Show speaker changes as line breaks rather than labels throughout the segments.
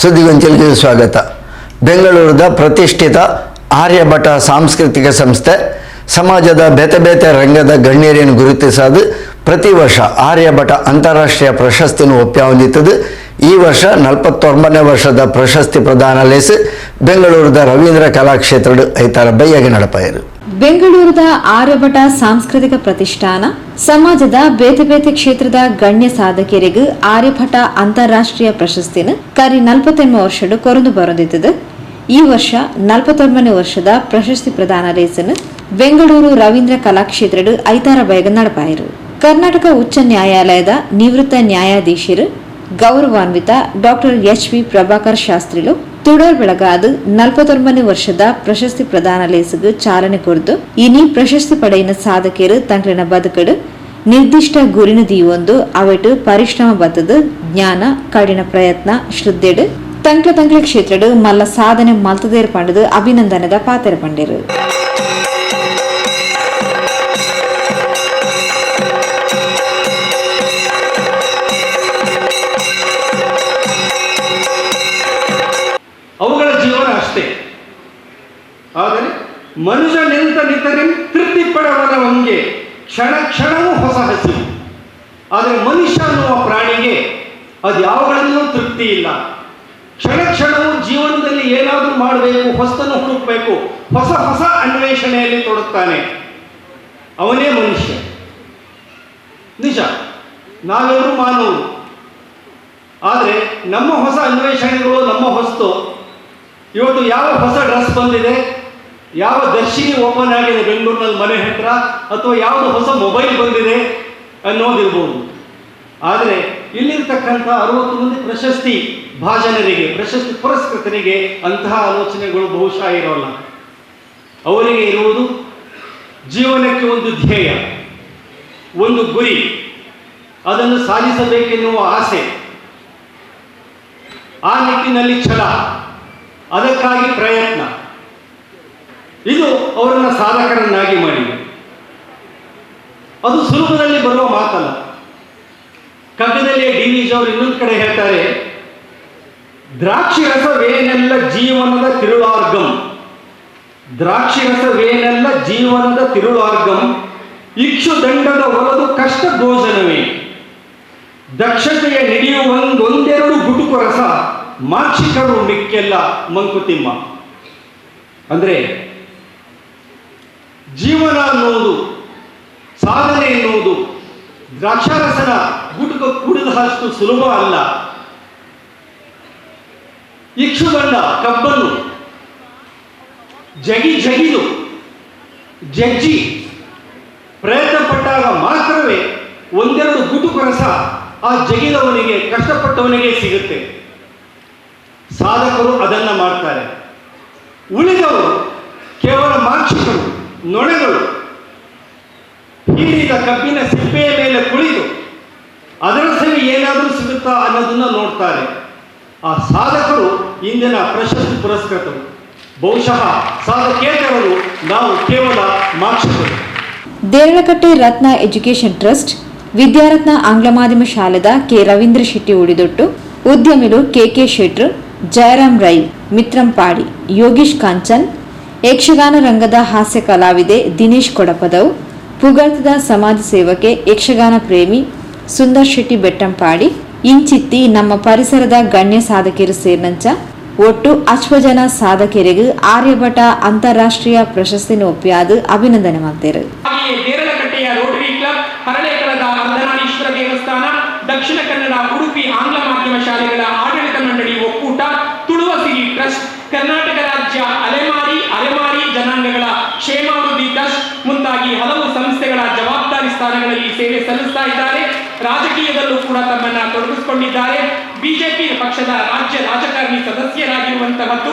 ಸುದ್ದಿಗೊಂಚಲಿಗೆ ಸ್ವಾಗತ. ಬೆಂಗಳೂರದ ಪ್ರತಿಷ್ಠಿತ ಆರ್ಯಭಟ ಸಾಂಸ್ಕೃತಿಕ ಸಂಸ್ಥೆ ಸಮಾಜದ ಬೇತೆ ಬೇತೆ ರಂಗದ ಗಣ್ಯರನ್ನು ಗುರುತಿಸದು ಪ್ರತಿ ವರ್ಷ ಆರ್ಯಭಟ ಅಂತಾರಾಷ್ಟ್ರೀಯ ಪ್ರಶಸ್ತಿಯನ್ನು ಒಪ್ಪಿ ಹೊಂದಿತ್ತದು ಈ ವರ್ಷ ನಲವತ್ತೊಂಬತ್ತನೇ ವರ್ಷದ ಪ್ರಶಸ್ತಿ ಪ್ರದಾನ ಲೇಸು ಬೆಂಗಳೂರದ ರವೀಂದ್ರ ಕಲಾಕ್ಷೇತ್ರ ಐತಾರ ಬೈಯಾಗಿ ನಡಪಾಯರು.
ಬೆಂಗಳೂರದ ಆರ್ಯಭಟ ಸಾಂಸ್ಕೃತಿಕ ಪ್ರತಿಷ್ಠಾನ, ಸಮಾಜದ ಬೇತೆ ಬೇತೆ ಕ್ಷೇತ್ರದ ಗಣ್ಯ ಸಾಧಕರಿಗೂ ಆರ್ಯಭಟ ಅಂತಾರಾಷ್ಟ್ರೀಯ ಪ್ರಶಸ್ತಿನ ಕರಿ ನಲ್ಪತ್ತೆಂಬ ವರ್ಷಡು ಕೊರಂದು ಬರೆದಿದ್ದದು. ಈ ವರ್ಷ ನಲ್ಪತ್ತೊಂಬನೇ ವರ್ಷದ ಪ್ರಶಸ್ತಿ ಪ್ರದಾನ ರೇಸನ್ನು ಬೆಂಗಳೂರು ರವೀಂದ್ರ ಕಲಾಕ್ಷೇತ್ರಡು ಐತಾರ ಬಯಗ ನಡಪಾಯರು ಕರ್ನಾಟಕ ಉಚ್ಚ ನ್ಯಾಯಾಲಯದ ನಿವೃತ್ತ ನ್ಯಾಯಾಧೀಶರು ಗೌರವಾನ್ವಿತ ಡಾಕ್ಟರ್ ಎಚ್ ವಿ ಪ್ರಭಾಕರ್ ಶಾಸ್ತ್ರಿಲು. ತುಡರ್ ಬೆಳಗಾದ ನಲ್ಪತ್ತೊಂಬನೇ ವರ್ಷದ ಪ್ರಶಸ್ತಿ ಪ್ರದಾನ ಲೇಸಗ ಚಾಲನೆ ಕೊಡ್ದು, ಇನಿ ಪ್ರಶಸ್ತಿ ಪಡೆಯಿನ ಸಾಧಕರು ತಂಕ್ಲಿನ ಬದುಕಡು. ನಿರ್ದಿಷ್ಟ ಗುರಿನ ದೀವೊಂದು ಅವಟು ಪರಿಶ್ರಮ ಬತ್ತದು, ಜ್ಞಾನ ಕಡಿನ ಪ್ರಯತ್ನ, ಶ್ರದ್ಧೆಡು. ತಂಕ್ಲ ತಂಕ್ಲ ಕ್ಷೇತ್ರಡು ಮಲ್ಲ ಸಾಧನೆ ಮಲ್ತದೇರ್ ಪಂಡದು ಅಭಿನಂದನದ ಪಾತ್ರ ಪಂಡಿರು
ಅವುಗಳ ಅಷ್ಟೇ. ಆದರೆ ಮನುಷ್ಯ ನಿಂತ ನಿಂತರೆ ತೃಪ್ತಿ ಪಡವನವಂಗೆ ಕ್ಷಣ ಕ್ಷಣವೂ ಹೊಸ ಹಸಿವು ಆದರೆ ಮನುಷ್ಯ ಅನ್ನುವ ಪ್ರಾಣಿಗೆ ಅದು ಯಾವಾಗಲೂ ತೃಪ್ತಿ ಇಲ್ಲ. ಕ್ಷಣ ಕ್ಷಣವೂ ಜೀವನದಲ್ಲಿ ಏನಾದರೂ ಮಾಡಬೇಕು, ಹೊಸತನ್ನು ಹುಡುಕಬೇಕು, ಹೊಸ ಹೊಸ ಅನ್ವೇಷಣೆಯಲ್ಲಿ ತೊಡಗ್ತಾನೆ. ಅವನೇ ಮನುಷ್ಯ. ನಿಜ ನಾವೆಲ್ಲರೂ ಮಾನವರು. ಆದರೆ ನಮ್ಮ ಹೊಸ ಅನ್ವೇಷಣೆಗಳು, ನಮ್ಮ ಹೊಸ್ತು ಇವತ್ತು ಯಾವ ಹೊಸ ಡ್ರೆಸ್ ಬಂದಿದೆ? ಯಾವ ದರ್ಶಿನಿ ಓಪನ್ ಆಗಿದೆ ಬೆಂಗಳೂರಿನಲ್ಲಿ ಮನೆ ಹತ್ರ? ಅಥವಾ ಯಾವುದು ಹೊಸ ಮೊಬೈಲ್ ಬಂದಿದೆ ಅನ್ನೋದಿರ್ಬೋದು. ಆದರೆ ಇಲ್ಲಿರ್ತಕ್ಕಂಥ ಅರವತ್ತು ಮಂದಿ ಪ್ರಶಸ್ತಿ ಭಾಜನರಿಗೆ, ಪ್ರಶಸ್ತಿ ಪುರಸ್ಕೃತರಿಗೆ ಅಂತಹ ಆಲೋಚನೆಗಳು ಬಹುಶಃ ಇರೋಲ್ಲ. ಅವರಿಗೆ ಇರುವುದು ಜೀವನಕ್ಕೆ ಒಂದು ಧ್ಯೇಯ, ಒಂದು ಗುರಿ. ಅದನ್ನು ಸಾಧಿಸಬೇಕೆನ್ನುವ ಆಸೆ. ಆ ನಿಟ್ಟಿನಲ್ಲಿ ಛಲ. ಅದಕ್ಕಾಗಿ ಪ್ರಯತ್ನ. ಇದು ಅವರನ್ನು ಸಾಧಕರನ್ನಾಗಿ ಮಾಡಿ ಅದು ಸುಲಭದಲ್ಲಿ ಬರುವ ಮಾತಲ್ಲ. ಕಗ್ಗದಲ್ಲಿ ಡಿ ವಿಜ್ ಅವರು ಇನ್ನೊಂದು ಕಡೆ ಹೇಳ್ತಾರೆ ದ್ರಾಕ್ಷಿ ರಸವೇನೆಲ್ಲ ಜೀವನದ ತಿರುಳಾರ್ಗಂ? ದ್ರಾಕ್ಷಿ ರಸವೇನೆಲ್ಲ ಜೀವನದ ತಿರುಳಾರ್ಗಂ? ಇಕ್ಷು ದಂಡದ ಒಲದು ಕಷ್ಟ ಭೋಜನವೇ ದಕ್ಷತೆಯ ಒಂದೆರಡು ಗುಟುಕು ರಸ? ಮಾಕ್ಷಿಕರು ಮಿಕ್ಕೆಲ್ಲ ಮಂಕುತಿಮ್ಮ. ಅಂದ್ರೆ ಜೀವನ ಅನ್ನುವುದು ಸಾಧನೆ ಎನ್ನುವುದು ದ್ರಾಕ್ಷಾರಸನ ಗುಟುಕ ಕುಡಿದ ಅಷ್ಟು ಸುಲಭ ಅಲ್ಲ. ಇಕ್ಷುದಂಡ ಕಬ್ಬನ್ನು ಜಗಿ ಜಗಿದು, ಜಜ್ಜಿ ಪ್ರಯತ್ನ ಪಟ್ಟಾಗ ಮಾತ್ರವೇ ಒಂದೆರಡು ಗುಟುಕು ರಸ ಆ ಜಗಿದವನಿಗೆ, ಕಷ್ಟಪಟ್ಟವನಿಗೆ ಸಿಗುತ್ತೆ. ಸಾಧಕರು ಅದನ್ನು ಮಾಡ್ತಾರೆ. ಉಳಿದವರು ಕೇವಲ ಮಾಕ್ಷಿಕರು ನೊಣೆಗಳು. ಹೀರಿದ ಕಬ್ಬಿನ ಸಿಪ್ಪೆಯ ಮೇಲೆ ಕುಳಿತು ಅದರ ಸರಿ ಏನಾದರೂ ಸಿಗುತ್ತಾ ಅನ್ನೋದನ್ನ ನೋಡ್ತಾರೆ. ಆ ಸಾಧಕರು ಇಂದಿನ ಪ್ರಶಸ್ತಿ ಪುರಸ್ಕೃತರು. ಬಹುಶಃ ಸಾಧಕೇತರರು ನಾವು ಕೇವಲ ಮಾಕ್ಷಿಕರು
ದೇರಳಕಟ್ಟೆ ರತ್ನ ಎಜುಕೇಷನ್ ಟ್ರಸ್ಟ್, ವಿದ್ಯಾರತ್ನ ಆಂಗ್ಲ ಮಾಧ್ಯಮ ಶಾಲೆದ ಕೆ ರವೀಂದ್ರ ಶೆಟ್ಟಿ ಉಳಿದೊಟ್ಟು ಉದ್ಯಮಿಗಳು ಕೆ ಶೆಟ್ರ್ ಜಯರಾಮ್ ರೈ ಮಿತ್ರಂಪಾಡಿ ಯೋಗೀಶ್ ಕಾಂಚನ್, ಯಕ್ಷಗಾನ ರಂಗದ ಹಾಸ್ಯ ಕಲಾವಿದೆ ದಿನೇಶ್ ಕೊಡಪದವ್ ಪುಗರ್ತದ ಸಮಾಜ ಸೇವಕೆ ಯಕ್ಷಗಾನ ಪ್ರೇಮಿ ಸುಂದರ್ ಶೆಟ್ಟಿ ಬೆಟ್ಟಂಪಾಡಿ ಇಂಚಿತ್ತಿ ನಮ್ಮ ಪರಿಸರದ ಗಣ್ಯ ಸಾಧಕಿಯರು ಸೇರಿನಂಚ ಒಟ್ಟು ಅಶ್ವಜನ ಆರ್ಯಭಟ ಅಂತಾರಾಷ್ಟ್ರೀಯ ಪ್ರಶಸ್ತಿನ ಒಪ್ಪಿಯಾದ ಅಭಿನಂದನೆ ಮಾಡ್ತಾರೆ.
ದೇವಸ್ಥಾನ ದಕ್ಷಿಣ ಕನ್ನಡ, ಉಡುಪಿ, ಆಂಗ್ಲ ಮಾಧ್ಯಮ ಶಾಲೆಗಳ ಆಡಳಿತ ಮಂಡಳಿ ಒಕ್ಕೂಟ ತುಳುವಸಿರಿ ಟ್ರಸ್ಟ್, ಕರ್ನಾಟಕ ರಾಜ್ಯ ಅಲೆಮಾರಿ ಅಲೆಮಾರಿ ಜನಾಂಗಗಳ ಕ್ಷೇಮಾಭಿವೃದ್ಧಿ ಟ್ರಸ್ಟ್ ಮುಂತಾಗಿ ಹಲವು ಸಂಸ್ಥೆಗಳ ಜವಾಬ್ದಾರಿ ಸ್ಥಾನಗಳಲ್ಲಿ ಸೇವೆ ಸಲ್ಲಿಸ್ತಾ ಇದ್ದಾರೆ. ರಾಜಕೀಯದಲ್ಲೂ ಕೂಡ ತಮ್ಮನ್ನ ತೊಡಗಿಸಿಕೊಂಡಿದ್ದಾರೆ. ಬಿಜೆಪಿ ಪಕ್ಷದ ರಾಜ್ಯ ರಾಜಕಾರಣಿ ಸದಸ್ಯರಾಗಿರುವಂತಹ ಮತ್ತು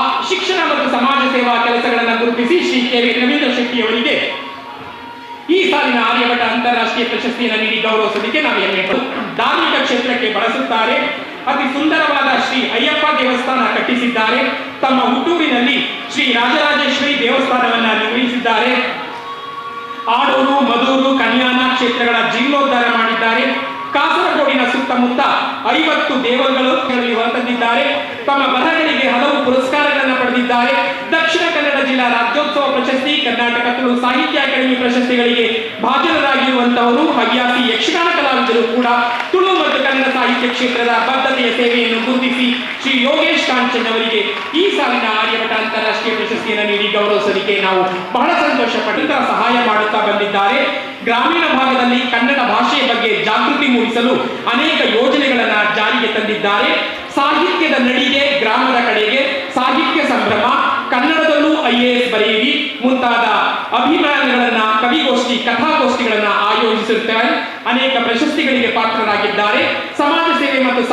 ಆ ಶಿಕ್ಷಣ ಮತ್ತು ಸಮಾಜ ಸೇವಾ ಕೆಲಸಗಳನ್ನು ಗುರುತಿಸಿ ಶ್ರೀ ಕೆ ವಿ ರವೀಂದ್ರ ಶೆಟ್ಟಿ ಅವರಿಗೆ ಈ ಸಾಲಿನ ಆರ್ಯಭಟ ಅಂತಾರಾಷ್ಟ್ರೀಯ ಪ್ರಶಸ್ತಿಯನ್ನು ನೀಡಿ ಗೌರವಿಸೋದಕ್ಕೆ ನಾವು ಹೆಮ್ಮೆ ಧಾರ್ಮಿಕ ಕ್ಷೇತ್ರಕ್ಕೆ ಬಳಸುತ್ತಾರೆ. ಅತಿ ಸುಂದರವಾದ ಶ್ರೀ ಅಯ್ಯಪ್ಪ ದೇವಸ್ಥಾನ ಕಟ್ಟಿಸಿದ್ದಾರೆ. ತಮ್ಮ ಹುಟ್ಟೂರಿನಲ್ಲಿ ಶ್ರೀ ರಾಜರಾಜೇಶ್ವರಿ ದೇವಸ್ಥಾನವನ್ನು ನಿರ್ಮಿಸಿದ್ದಾರೆ. ಆಡೂರು, ಮದೂರು, ಕನ್ಯಾನ ಕ್ಷೇತ್ರಗಳ ಜೀರ್ಣೋದ್ಧಾರ ಮಾಡಿದ್ದಾರೆ. ಕಾಸರಗೋಡಿನ ಸುತ್ತಮುತ್ತ ಐವತ್ತು ದೇವರುಗಳು ಹೊರತಂದಿದ್ದಾರೆ ತಮ್ಮ ಬರಗಳಿಗೆ ಹಲವು ಪುರಸ್ಕಾರಗಳನ್ನು ಪಡೆದಿದ್ದಾರೆ. ದಕ್ಷಿಣ ಜಿಲ್ಲಾ ರಾಜ್ಯೋತ್ಸವ ಪ್ರಶಸ್ತಿ, ಕರ್ನಾಟಕ ತುಳು ಸಾಹಿತ್ಯ ಅಕಾಡೆಮಿ ಪ್ರಶಸ್ತಿಗಳಿಗೆ ಭಾಜನರಾಗಿರುವಂತಹವರು ಹವ್ಯಾಸಿ ಯಕ್ಷಗಾನ ಕಲಾವಿದರು ಕೂಡ ತುಳು ಮತ್ತು ಕನ್ನಡ ಸಾಹಿತ್ಯ ಕ್ಷೇತ್ರದ ಬದ್ಧತೆಯ ಸೇವೆಯನ್ನು ಗುರುತಿಸಿ ಶ್ರೀ ಯೋಗೇಶ್ ಕಾಂಚನ್ ಅವರಿಗೆ ಈ ಸಾಲಿನ ಆರ್ಯಭಟ ಅಂತಾರಾಷ್ಟ್ರೀಯ ಪ್ರಶಸ್ತಿಯನ್ನು ನೀಡಿ ಗೌರವಿಸಲಿಕ್ಕೆ ನಾವು ಬಹಳ ಸಂತೋಷ ಪಟ್ಟಿದ್ದ ಸಹಾಯ ಮಾಡುತ್ತಾ ಬಂದಿದ್ದಾರೆ. ಗ್ರಾಮೀಣ ಭಾಗದಲ್ಲಿ ಕನ್ನಡ ಭಾಷೆಯ ಬಗ್ಗೆ ಜಾಗೃತಿ ಮೂಡಿಸಲು ಅನೇಕ ಯೋಜನೆಗಳನ್ನು ಜಾರಿಗೆ ತಂದಿದ್ದಾರೆ. ಸಾಹಿತ್ಯದ ನಡಿಗೆ ಗ್ರಾಮದ ಕಡೆಗೆ, ಸಾಹಿತ್ಯ ಸಂಭ್ರಮ ಐ ಎ ಎಸ್ ಬರೆಯಿರಿ. ಮುಂತಾದ ಅಭಿಮಾನಗಳನ್ನ, ಕವಿಗೋಷ್ಠಿ, ಕಥಾಗೋಷ್ಠಿಗಳನ್ನ ಆಯೋಜಿಸುತ್ತಾರೆ ಅನೇಕ ಪ್ರಶಸ್ತಿಗಳಿಗೆ ಪಾತ್ರರಾಗಿದ್ದಾರೆ. ಸಮಾಜ ಸೇವೆ ಮತ್ತು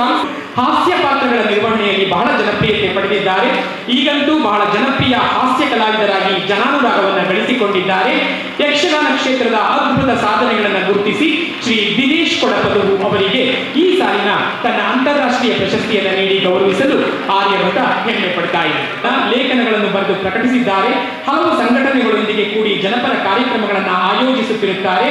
ಹಾಸ್ಯ ಪಾತ್ರಗಳ ನಿರ್ವಹಣೆಯಲ್ಲಿ ಬಹಳ ಜನಪ್ರಿಯತೆ ಪಡೆದಿದ್ದಾರೆ. ಈಗಂತೂ ಬಹಳ ಜನಪ್ರಿಯ ಹಾಸ್ಯ ಕಲಾವಿದರಾಗಿ ಜನಾನುರಾಗವನ್ನು ಬೆಳೆಸಿಕೊಂಡಿದ್ದಾರೆ ಯಕ್ಷಗಾನ ಕ್ಷೇತ್ರದ ಅದ್ಭುತ ಸಾಧನೆಗಳನ್ನು ಗುರುತಿಸಿ ಶ್ರೀ ದಿನೇಶ್ ಕೊಡಪದು ಅವರಿಗೆ ಈ ಸಾಲಿನ ತನ್ನ ಅಂತಾರಾಷ್ಟ್ರೀಯ ಪ್ರಶಸ್ತಿಯನ್ನು ನೀಡಿ ಗೌರವಿಸಲು ಆರ್ಯವತ ಹೆಮ್ಮೆ ಪಡ್ತಾ ಇದೆ. ಲೇಖನಗಳನ್ನು ಬರೆದು ಪ್ರಕಟಿಸಿದ್ದಾರೆ. ಹಲವು ಸಂಘಟನೆಗಳೊಂದಿಗೆ ಕೂಡಿ ಜನಪರ ಕಾರ್ಯಕ್ರಮಗಳನ್ನು ಆಯೋಜಿಸುತ್ತಿರುತ್ತಾರೆ.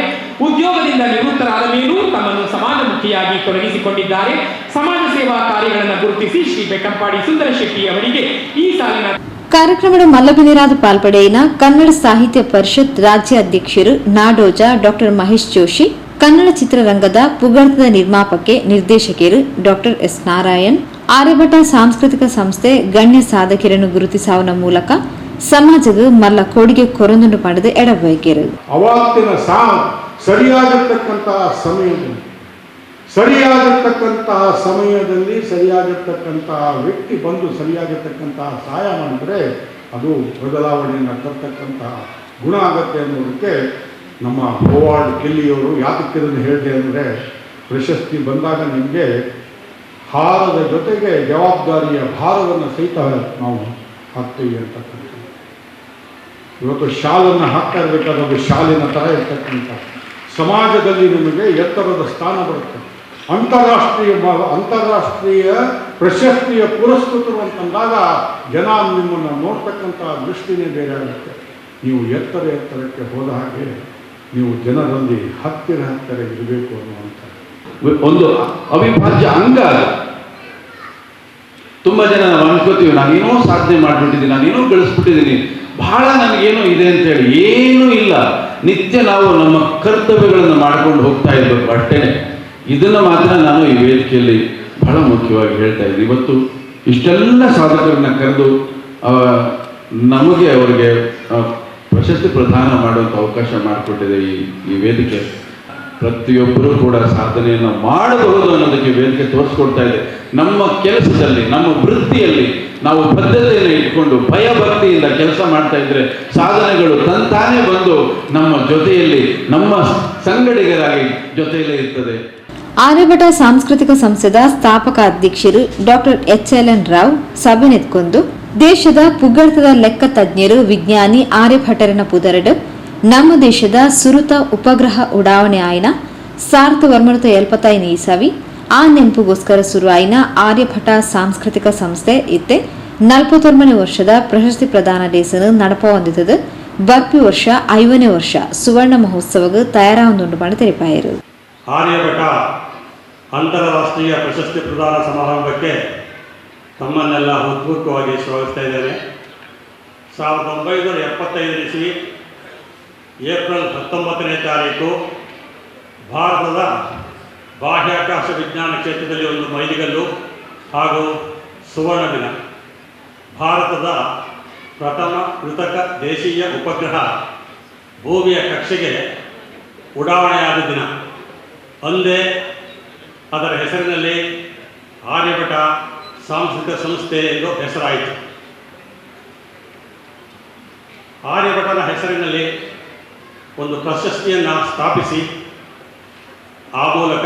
ಉದ್ಯೋಗದಿಂದ ನಿವೃತ್ತರಾದ ಮೇಲೂ ತಮ್ಮನ್ನು ಸಮಾಜಮುಖಿಯಾಗಿ ತೊಡಗಿಸಿಕೊಂಡಿದ್ದಾರೆ. ಸಮಾಜ ಸೇವಾ ಕಾರ್ಯಗಳನ್ನು ಗುರುತಿಸಿ ಶ್ರೀ ಬೆಕ್ಕಂಪಾಡಿ ಸುಂದರ ಶೆಟ್ಟಿ ಅವರಿಗೆ ಈ ಸಾಲಿನ
ಕಾರ್ಯಕ್ರಮದ ಮಲ್ಲಬಿನಿರಾದ ಪಾಲ್ಪಡೆಯಿನ ಕನ್ನಡ ಸಾಹಿತ್ಯ ಪರಿಷತ್ ರಾಜ್ಯ ಅಧ್ಯಕ್ಷರು ನಾಡೋಜ ಡಾಕ್ಟರ್ ಮಹೇಶ್ ಜೋಶಿ, ಕನ್ನಡ ಚಿತ್ರರಂಗದ ಪುಗರ್ತದ ನಿರ್ಮಾಪಕೆ ನಿರ್ದೇಶಕರು ಡಾಕ್ಟರ್ ಎಸ್ ನಾರಾಯಣ್ ಆರ್ಯಭಟ ಸಾಂಸ್ಕೃತಿಕ ಸಂಸ್ಥೆ ಗಣ್ಯ ಸಾಧಕರನ್ನು ಗುರುತಿಸುವ ಮೂಲಕ ಸಮಾಜದ ಮಲ್ಲ ಕೊಡುಗೆ ಕೊರೊಂದನ್ನು ಪಡೆದು ಎಡಬಯಕೆರು
ಅವಾತ್ತಿನ ಸರಿಯಾಗಿರ್ತಕ್ಕಂತಹ ಸಮಯದಲ್ಲಿ ಸರಿಯಾಗಿರ್ತಕ್ಕಂತಹ ಸಮಯದಲ್ಲಿ ಸರಿಯಾಗಿರ್ತಕ್ಕಂತಹ ವ್ಯಕ್ತಿ ಬಂದು ಸರಿಯಾಗಿರ್ತಕ್ಕಂತಹ ಸಹಾಯ ಮಾಡಿದ್ರೆ ಅದು ಬದಲಾವಣೆಯನ್ನು ತರ್ತಕ್ಕಂತಹ ಗುಣ ಆಗತ್ತೆ ಅನ್ನೋದಕ್ಕೆ ನಮ್ಮ ಹೋವಾರ್ಡ್ ಕಿಲ್ಲಿಯವರು ಯಾತಕ್ಕೆ ಇದನ್ನು ಹೇಳಿದೆ ಅಂದರೆ ಪ್ರಶಸ್ತಿ ಬಂದಾಗ ನಿಮಗೆ ಹಾರದ ಜೊತೆಗೆ ಜವಾಬ್ದಾರಿಯ ಭಾರವನ್ನು ಸಹಿತ ನಾವು ಹಾಕ್ತೀವಿ ಅಂತಕ್ಕಂಥ ಇವತ್ತು ಶಾಲನ್ನು ಹಾಕ್ತಾ ಇರಬೇಕಾದ್ರೆ ಅದು ಶಾಲಿನ ಥರ ಇರ್ತಕ್ಕಂಥ ಸಮಾಜದಲ್ಲಿ ನಿಮಗೆ ಎತ್ತರದ ಸ್ಥಾನ ಬರುತ್ತೆ. ಅಂತಾರಾಷ್ಟ್ರೀಯ ಅಂತಾರಾಷ್ಟ್ರೀಯ ಪ್ರಶಸ್ತಿಯ ಪುರಸ್ಕೃತರು ಅಂತಂದಾಗ ಜನ ನಿಮ್ಮನ್ನು ನೋಡ್ತಕ್ಕಂಥ ದೃಷ್ಟಿನೇ ಬೇರೆ ಆಗುತ್ತೆ. ನೀವು ಎತ್ತರ ಎತ್ತರಕ್ಕೆ ಹೋದ ಹಾಗೆ ನೀವು ಜನರಲ್ಲಿ ಹತ್ತಿರ ಹತ್ತಿರ ಇರಬೇಕು ಅನ್ನುವಂಥ
ಒಂದು ಅವಿಭಾಜ್ಯ ಅಂಗ ತುಂಬ ಜನ ನಾವು ಅನ್ಕೋತೀವಿ, ನಾನೇನೋ ಸಾಧನೆ ಮಾಡಿಬಿಟ್ಟಿದ್ದೀನಿ, ನಾನೇನೋ ಬೆಳೆಸ್ಬಿಟ್ಟಿದ್ದೀನಿ. ಬಹಳ ನನಗೇನೋ ಇದೆ ಅಂತೇಳಿ ಏನೂ ಇಲ್ಲ. ನಿತ್ಯ ನಾವು ನಮ್ಮ ಕರ್ತವ್ಯಗಳನ್ನು ಮಾಡ್ಕೊಂಡು ಹೋಗ್ತಾ ಇರಬೇಕು ಅಷ್ಟೇನೆ. ಇದನ್ನು ಮಾತ್ರ ನಾನು ಈ ವೇದಿಕೆಯಲ್ಲಿ ಬಹಳ ಮುಖ್ಯವಾಗಿ ಹೇಳ್ತಾ ಇದ್ದೀನಿ. ಇವತ್ತು ಇಷ್ಟೆಲ್ಲ ಸಾಧಕರನ್ನ ಕರೆದು ನಮಗೆ ಅವರಿಗೆ ಪ್ರಶಸ್ತಿ ಪ್ರದಾನ ಮಾಡುವಂಥ ಅವಕಾಶ ಮಾಡಿಕೊಟ್ಟಿದೆ ಈ ಈ ವೇದಿಕೆ. ಪ್ರತಿಯೊಬ್ಬರೂ ಕೂಡ ಸಾಧನೆಯನ್ನು ಮಾಡಬಹುದು ಅನ್ನೋದಕ್ಕೆ ವೇದಿಕೆ ತೋರಿಸ್ಕೊಡ್ತಾ ಇದೆ. ನಮ್ಮ ಕೆಲಸದಲ್ಲಿ, ನಮ್ಮ ವೃತ್ತಿಯಲ್ಲಿ ನಾವು ಬದ್ಧತೆಯನ್ನು ಇಟ್ಕೊಂಡು ಭಯಭಕ್ತಿಯಿಂದ ಕೆಲಸ ಮಾಡ್ತಾ ಇದ್ರೆ ಸಾಧನೆಗಳು ತಂತಾನೇ ಬಂದು ನಮ್ಮ ಜೊತೆಯಲ್ಲಿ, ನಮ್ಮ ಸಂಗಡಿಗರಾಗಿ ಜೊತೆಯಲ್ಲೇ ಇರ್ತದೆ.
ಆರ್ಯಭಟ ಸಾಂಸ್ಕೃತಿಕ ಸಂಸ್ಥೆದ ಸ್ಥಾಪಕ ಅಧ್ಯಕ್ಷರು doctor H L N Rao ಸಭೆ ನೆತ್ಕೊಂಡು ದೇಶದ ಪುಗಡ್ತದ ಲೆಕ್ಕ ತಜ್ಞರು ವಿಜ್ಞಾನಿ ಆರ್ಯಭಟರನ ಪುದರಡು ನಮ್ಮ ದೇಶದ ಸುರುತ ಉಪಗ್ರಹ ಉಡಾವಣೆ ಆಯ್ನ ಸಾವಿರದ ಒಂಬೈನೂರ ಎಲ್ಪತ್ತೈದು ಈಸವಿ ಆ ನೆನಪುಗೋಸ್ಕರ ಶುರು ಆಯ್ನ ಆರ್ಯಭಟ ಸಾಂಸ್ಕೃತಿಕ ಸಂಸ್ಥೆ ಇತ್ತೆ ನಲ್ಪತ್ತೊಂಬನೇ ವರ್ಷದ ಪ್ರಶಸ್ತಿ ಪ್ರದಾನ ಡೇಸನ್ನು ನಡಪ ಹೊಂದಿತದು ಬರ್ಪಿ ವರ್ಷ, ಐವನೇ ವರ್ಷ ಸುವರ್ಣ ಮಹೋತ್ಸವ ತಯಾರಾಗೊಂದುಂಡು ಮಾಡಿ ತೆರಿಪಾಯರು.
ಆರ್ಯಭಟ ಅಂತಾರಾಷ್ಟ್ರೀಯ ಪ್ರಶಸ್ತಿ ಪ್ರದಾನ ಸಮಾರಂಭಕ್ಕೆ ತಮ್ಮನ್ನೆಲ್ಲ ಹೃತ್ಪೂರ್ವಕವಾಗಿ ಸ್ವಾಗತಿಸ್ತಾ ಇದ್ದೇನೆ. ಸಾವಿರದ ಒಂಬೈನೂರ ಎಪ್ಪತ್ತೈದು ಇಸ್ವಿ ಏಪ್ರಿಲ್ ಹತ್ತೊಂಬತ್ತನೇ ತಾರೀಕು ಭಾರತದ ಬಾಹ್ಯಾಕಾಶ ವಿಜ್ಞಾನ ಕ್ಷೇತ್ರದಲ್ಲಿ ಒಂದು ಮೈಲಿಗಲ್ಲು ಹಾಗೂ ಸುವರ್ಣ ದಿನ. ಭಾರತದ ಪ್ರಥಮ ಕೃತಕ ದೇಶೀಯ ಉಪಗ್ರಹ ಭೂಮಿಯ ಕಕ್ಷೆಗೆ ಉಡಾವಣೆಯಾದ ದಿನ. ಅಂದೇ ಅದರ ಹೆಸರಿನಲ್ಲಿ ಆರ್ಯಭಟ ಸಾಂಸ್ಕೃತಿಕ ಸಂಸ್ಥೆ ಎಂದು ಹೆಸರಾಯಿತು. ಆರ್ಯಭಟನ ಹೆಸರಿನಲ್ಲಿ ಒಂದು ಪ್ರಶಸ್ತಿಯನ್ನು ಸ್ಥಾಪಿಸಿ, ಆ ಮೂಲಕ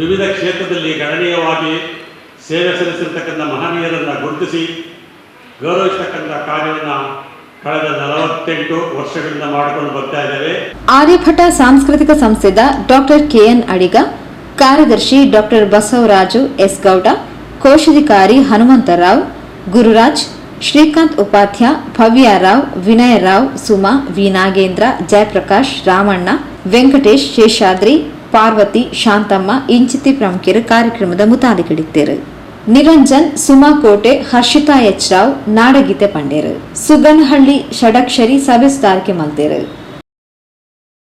ವಿವಿಧ ಕ್ಷೇತ್ರದಲ್ಲಿ ಗಣನೀಯವಾಗಿ ಸೇವೆ ಸಲ್ಲಿಸಿರ್ತಕ್ಕಂಥ ಮಹನೀಯರನ್ನು ಗುರುತಿಸಿ ಗೌರವಿಸತಕ್ಕಂಥ ಕಾರ್ಯವನ್ನು ಕಳೆದ ನಲವತ್ತೆಂಟು ವರ್ಷಗಳಿಂದ ಮಾಡಿಕೊಂಡು ಬರ್ತಾ ಇದ್ದೇವೆ.
ಆರ್ಯಭಟ ಸಾಂಸ್ಕೃತಿಕ ಸಂಸ್ಥೆದ ಡಾಕ್ಟರ್ ಕೆಎನ್ ಅಡಿಗ, ಕಾರ್ಯದರ್ಶಿ ಡಾಕ್ಟರ್ ಬಸವರಾಜು ಎಸ್ ಗೌಡ, ಕೋಶಾಧಿಕಾರಿ ಹನುಮಂತರಾವ್, ಗುರುರಾಜ್ ಶ್ರೀಕಾಂತ್ ಉಪಾಧ್ಯ, ಭವ್ಯ ರಾವ್, ವಿನಯ ರಾವ್, ಸುಮಾ, ವಿ ನಾಗೇಂದ್ರ, ಜಯಪ್ರಕಾಶ್, ರಾಮಣ್ಣ, ವೆಂಕಟೇಶ್, ಶೇಷಾದ್ರಿ, ಪಾರ್ವತಿ, ಶಾಂತಮ್ಮ, ಇಂಚಿತಿ ಪ್ರಮುಖರು ಕಾರ್ಯಕ್ರಮದ ಮುತಾಲಿಗಳಿದ್ದರು ನಿರಂಜನ್, ಸುಮಾ ಕೋಟೆ, ಹರ್ಷಿತಾ ಎಚ್ ರಾವ್, ನಾಡಗೀತೆ ಪಂಡೇರು ಸುಗನಹಳ್ಳಿ, ಷಡಕ್ಷರಿ ಸಭೆ ಸುಧಾರಿಕೆ ಮಲ್ತೇರು.